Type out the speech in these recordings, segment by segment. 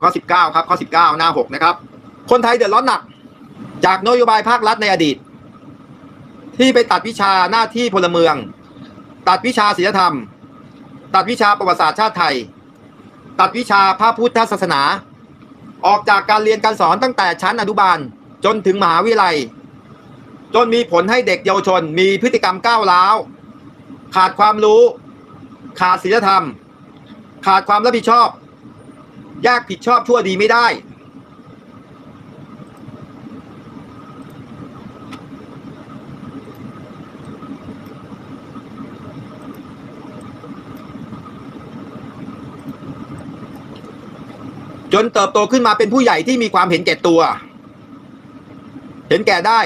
ข้อสิบเก้าครับ ข้อสิบเก้าหน้าหกนะครับ คนไทยเดือดร้อนหนัก จากนโยบายภาครัฐในอดีต ที่ไปตัดวิชาหน้าที่พลเมือง ตัดวิชาศีลธรรม ตัดวิชาประวัติศาสตร์ชาติไทย ตัดวิชาพระพุทธศาสนา ออกจากการเรียนการสอนตั้งแต่ชั้นอนุบาลจนถึงมหาวิทยาลัย จนมีผลให้เด็กเยาวชน มีพฤติกรรมก้าวร้าว ขาดความรู้ ขาดศีลธรรม ขาดความรับผิดชอบ ยากผิดชอบชั่วดีไม่ได้ จนเติบโตขึ้นมาเป็นผู้ใหญ่ที่มีความเห็นแก่ตัว เห็นแก่ได้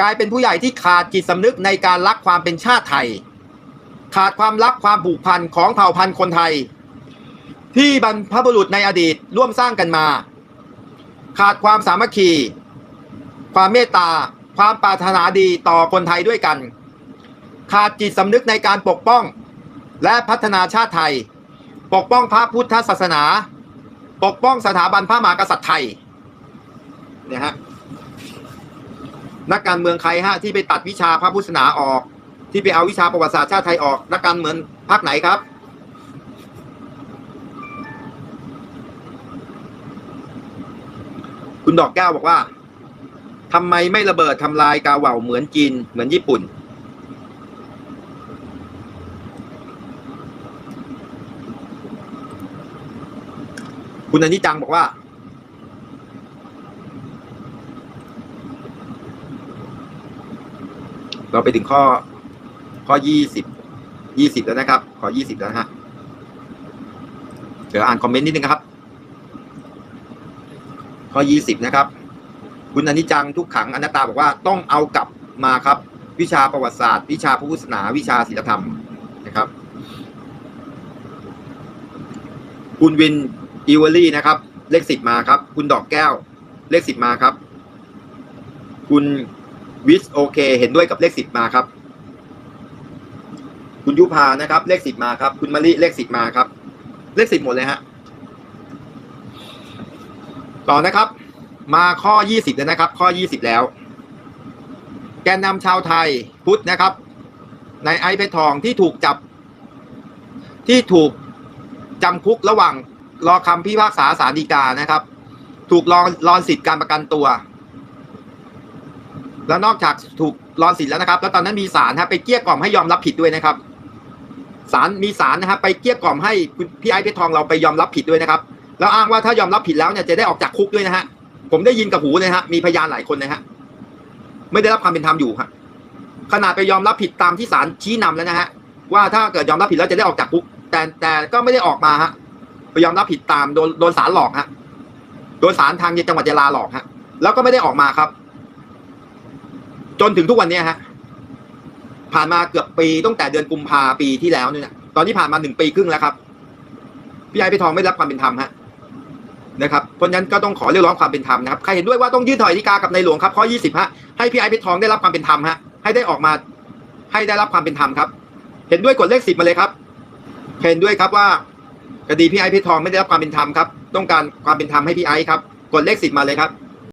กลายเป็นผู้ใหญ่ที่ขาดจิตสำนึกในการรักความเป็นชาติไทย ขาดความรักความผูกพันของเผ่าพันธุ์คนไทย ที่บรรพบุรุษในอดีตร่วมสร้างกันมา ขาดความสามัคคี ความเมตตา ความปรารถนาดีต่อคนไทยด้วยกัน ขาดจิตสำนึกในการปกป้อง และพัฒนาชาติไทย ปกป้องพระพุทธศาสนา ปกป้องสถาบันพระมหากษัตริย์ไทยเนี่ยฮะนักการเมืองใครฮะที่ไปตัดวิชาพระพุทธศาสนาออก ที่ไปเอาวิชาประวัติศาสตร์ชาติไทยออก นักการเมืองพรรคไหนครับ คุณดอกแก้วบอกว่าทำไมไม่ระเบิดทำลายกาเหว่าเหมือนจีนเหมือนญี่ปุ่น คุณอนิจังบอกว่า เราไปถึงข้อ ข้อยี่สิบยี่สิบแล้วนะครับ ข้อยี่สิบแล้วนะฮะเดี๋ยวอ่านคอมเมนต์นิดนึงครับ ข้อยี่สิบนะครับ คุณอนิจังทุกขังอนัตตาบอกว่าต้องเอากลับมาครับ วิชาประวัติศาสตร์ วิชาพระพุทธศาสนา วิชาศิลธรรมนะครับ คุณวินอิวอรี่นะครับ เลขสิบมาครับ คุณดอกแก้ว เลขสิบมาครับ คุณวิสโอเค เห็นด้วยกับเลขสิบมาครับ คุณยุพานะครับ เลขสิบมาครับ คุณมะลิเลขสิบมาครับ เลขสิบหมดเลยฮะ ต่อนะครับ มาข้อยี่สิบแล้วนะครับ ข้อยี่สิบแล้ว แกนนำชาวไทยพุทธนะครับ ในไอเพชรทองที่ถูกจับ ที่ถูกจำคุกระหว่างรอคำพิพากษาศาลฎีกานะครับ ถูกรอรอนสิทธิ์การประกันตัว แล้วนอกจากถูกรอนสิทธิ์แล้วนะครับ แล้วตอนนั้นมีศาลฮะไปเกลี้ยกล่อมให้ยอมรับผิดด้วยนะครับศาลมีศาลนะครับไปเกลี้ยกล่อมให้พี่ไอ้เพชรทองเราไปยอมรับผิดด้วยนะครับ แล้วอ้างว่าถ้ายอมรับผิดแล้วเนี่ยจะได้ออกจากคุกด้วยนะฮะ ผมได้ยินกับหูเลยฮะ มีพยานหลายคนเลยฮะ ไม่ได้รับความเป็นธรรมอยู่ฮะขนาดไปยอมรับผิดตามที่ศาลชี้นำแล้วนะฮะ ว่าถ้าเกิดยอมรับผิดแล้วจะได้ออกจากคุก แต่แต่ก็ไม่ได้ออกมาฮะไปยอมรับผิดตามโดนโดนศาลหลอกฮะ โดนศาลทางจังหวัดยะลาหลอกฮะ แล้วก็ไม่ได้ออกมาครับ จนถึงทุกวันเนี้ฮะ ผ่านมาเกือบปีตั้งแต่เดือนกุมภาปีที่แล้วเนี่ยตอนนี้ผ่านมาหนึ่งปีครึ่งแล้วครับพี่ไอ้พี่ทองไม่รับความเป็นธรรมฮะ นะครับเพราะนั้นก็ต้องขอเรียกร้องความเป็นธรรมนะครับใครเห็นด้วยว่าต้องยื่นถอยฎีกากับในหลวงครับข้อ 20ฮะให้พี่ไอ้เพชรทองได้รับความเป็นธรรมฮะให้ได้ออกมาให้ได้รับความเป็นธรรมครับ เห็นด้วยกดเลข10มาเลยครับ เห็นด้วยครับว่าคดีพี่ไอ้เพชรทองไม่ได้รับความเป็นธรรมครับ ต้องการความเป็นธรรมให้พี่ไอ้ครับ กดเลข10มาเลยครับ